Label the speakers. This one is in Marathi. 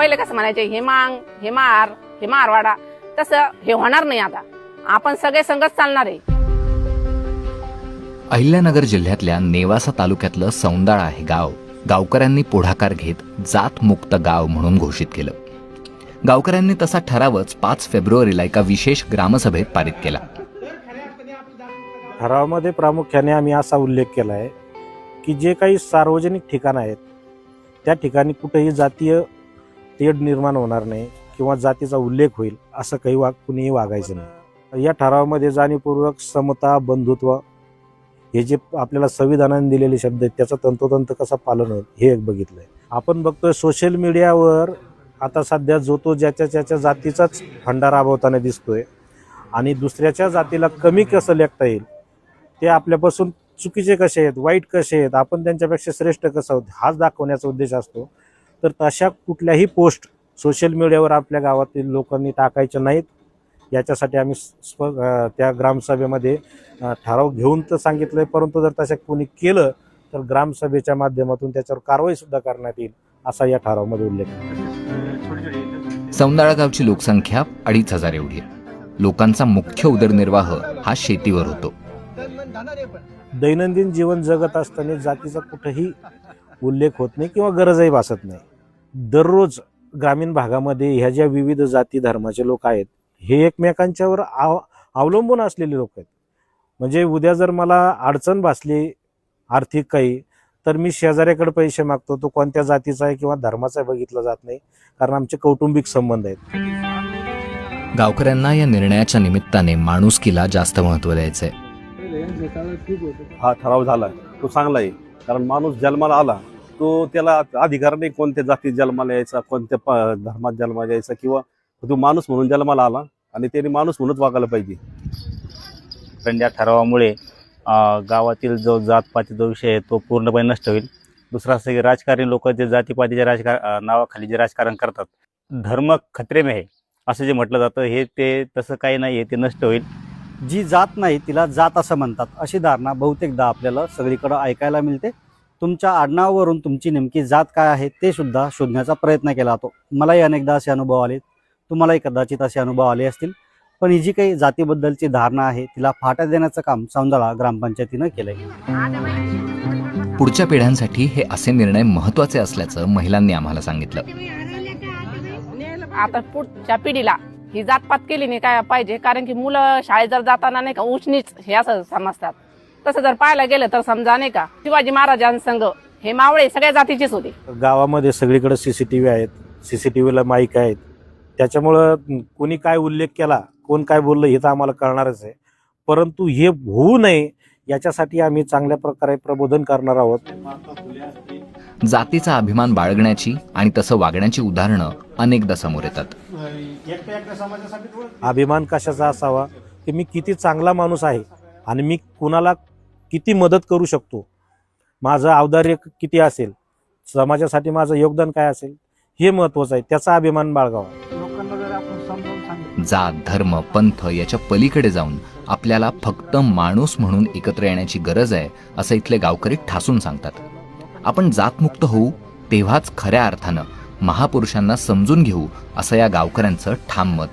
Speaker 1: पहिले कसं म्हणायचे हे मांग हे मार हे मारवाडा तसं हे होणार नाही आता. आपण सगळे संगत चालणार आहे.
Speaker 2: अहिल्यानगर जिल्ह्यातल्या नेवासा तालुक्यातलं सौंदाळा हे गाव गावकऱ्यांनी पुढाकार घेत जात मुक्त गाव म्हणून घोषित केलं. गावकऱ्यांनी तसा ठरावच पाच फेब्रुवारीला एका विशेष ग्रामसभेत पारित केला.
Speaker 3: ठरावामध्ये प्रामुख्याने आम्ही असा उल्लेख केला आहे की जे काही सार्वजनिक ठिकाणं आहेत त्या ठिकाणी कुठेही जातीय तेढ निर्माण होणार नाही किंवा जातीचा उल्लेख होईल असं काही वाग कुणीही वागायचं नाही. या ठरावामध्ये जाणीवपूर्वक समता बंधुत्व हे जे आपल्याला संविधानाने दिलेले शब्द आहेत त्याचं तंतोतंत कसं पालन होईल हे एक बघितलं आहे आपण बघतोय सोशल मीडियावर आता सध्या जो तो ज्याच्या ज्याच्या जातीचाच फंडा राबवताना दिसतोय आणि दुसऱ्याच्या जातीला कमी कसं लेखता येईल ते आपल्यापासून चुकीचे कसे आहेत वाईट कसे आहेत आपण त्यांच्यापेक्षा श्रेष्ठ कसं आहोत हाच दाखवण्याचा उद्देश असतो. तर तशा कुठल्याही पोस्ट सोशल मीडियावर आपल्या गावातील लोकांनी टाकायच्या नाहीत. याच्यासाठी आम्ही स्प त्या ग्रामसभेमध्ये ठराव घेऊन तर सांगितलं परंतु जर तशा कोणी केलं तर ग्रामसभेच्या माध्यमातून त्याच्यावर कारवाईसुद्धा करण्यात येईल असा या ठरावामध्ये उल्लेख आहे.
Speaker 2: सौंदाळा गावची लोकसंख्या अडीच हजार एवढी आहे. लोकांचा मुख्य उदरनिर्वाह हा शेतीवर होतो.
Speaker 3: दैनंदिन जीवन जगत असताना जातीचा कुठेही उल्लेख होत नाही किंवा गरजही भासत नाही. दररोज ग्रामीण भागामध्ये ह्या ज्या विविध जाती धर्माचे लोक आहेत हे एकमेकांच्यावर आव अवलंबून असलेले लोक आहेत. म्हणजे उद्या जर मला अडचण भासली आर्थिक काही तर मी शेजाऱ्याकडे पैसे मागतो तो कोणत्या जातीचा आहे किंवा धर्माचा आहे बघितला जात नाही कारण आमचे कौटुंबिक संबंध आहेत.
Speaker 2: गावकऱ्यांना या निर्णयाच्या निमित्ताने माणुसकीला जास्त महत्त्व द्यायचंय.
Speaker 4: हा ठराव झाला तो चांगला आहे कारण माणूस जन्माला आला. तो त्याला अधिकार नाही कोणत्या जातीत जन्माला यायचा कोणत्या प- धर्मात जन्माला यायचा किंवा तो माणूस म्हणून जन्माला आला आणि त्याने माणूस म्हणूनच वागायला पाहिजे.
Speaker 5: पण या ठरावामुळे गावातील जो जातपातीचा विषय आहे तो पूर्णपणे नष्ट होईल. दुसरा असं की राजकारणी लोक जे जातीपातीच्या राजकारण नावाखाली जे राजकारण करतात धर्म खत्रे में आहे असं जे म्हटलं जातं हे ते तसं काही नाही आहे ते नष्ट होईल.
Speaker 6: जी जात नाही तिला जात असं म्हणतात अशी धारणा बहुतेकदा आपल्याला सगळीकडं ऐकायला मिळते. तुमच्या आडनावावरून तुमची नेमकी जात काय आहे ते सुद्धा शोधण्याचा प्रयत्न केला जातो. मलाही अनेकदा असे अनुभव आले. तुम्हालाही कदाचित असे अनुभव आले असतील. पण ही जी काही जातीबद्दलची धारणा आहे तिला फाटा देण्याचं काम सौंदळा ग्रामपंचायतीनं केलंय.
Speaker 2: पुढच्या पिढ्यांसाठी हे असे निर्णय महत्त्वाचे असल्याचं महिलांनी आम्हाला सांगितलं.
Speaker 1: आता पुढच्या पिढीला ही जातपात केली नाही काय पाहिजे कारण की मुलं शाळेत जर जाताना नाही का उचनीच हे असं समजतात. तसं जर पाहायला गेलं तर समजा नाही का शिवाजी महाराजांसंग हे मावळे सगळ्या जातीचेच होते.
Speaker 3: गावामध्ये सगळीकडे सी सी टी व्ही आहेत सी सी टी व्हीला माईक आहेत. त्याच्यामुळं कोणी काय उल्लेख केला कोण काय बोललं हे तर आम्हाला कळणारच आहे. परंतु हे होऊ नये याच्यासाठी आम्ही चांगल्या प्रकारे प्रबोधन करणार आहोत.
Speaker 2: जातीचा अभिमान बाळगण्याची आणि तसं वागण्याची उदाहरणं अनेकदा समोर येतात.
Speaker 3: अभिमान कशाचा असावा? की मी किती चांगला माणूस आहे आणि मी कुणाला किती मदत करू शकतो? माझं औदार्य किती असेल? समाजासाठी माझं योगदान काय असेल? हे महत्वाचं आहे. त्याचा अभिमान बाळगावा.
Speaker 2: जात धर्म पंथ याच्या पलीकडे जाऊन आपल्याला फक्त माणूस म्हणून एकत्र येण्याची गरज आहे असं इथले गावकरी ठासून सांगतात. आपण जातमुक्त होऊ तेव्हाच खऱ्या अर्थानं महापुरुषांना समजून घेऊ असं या गावकऱ्यांचं ठाम मत.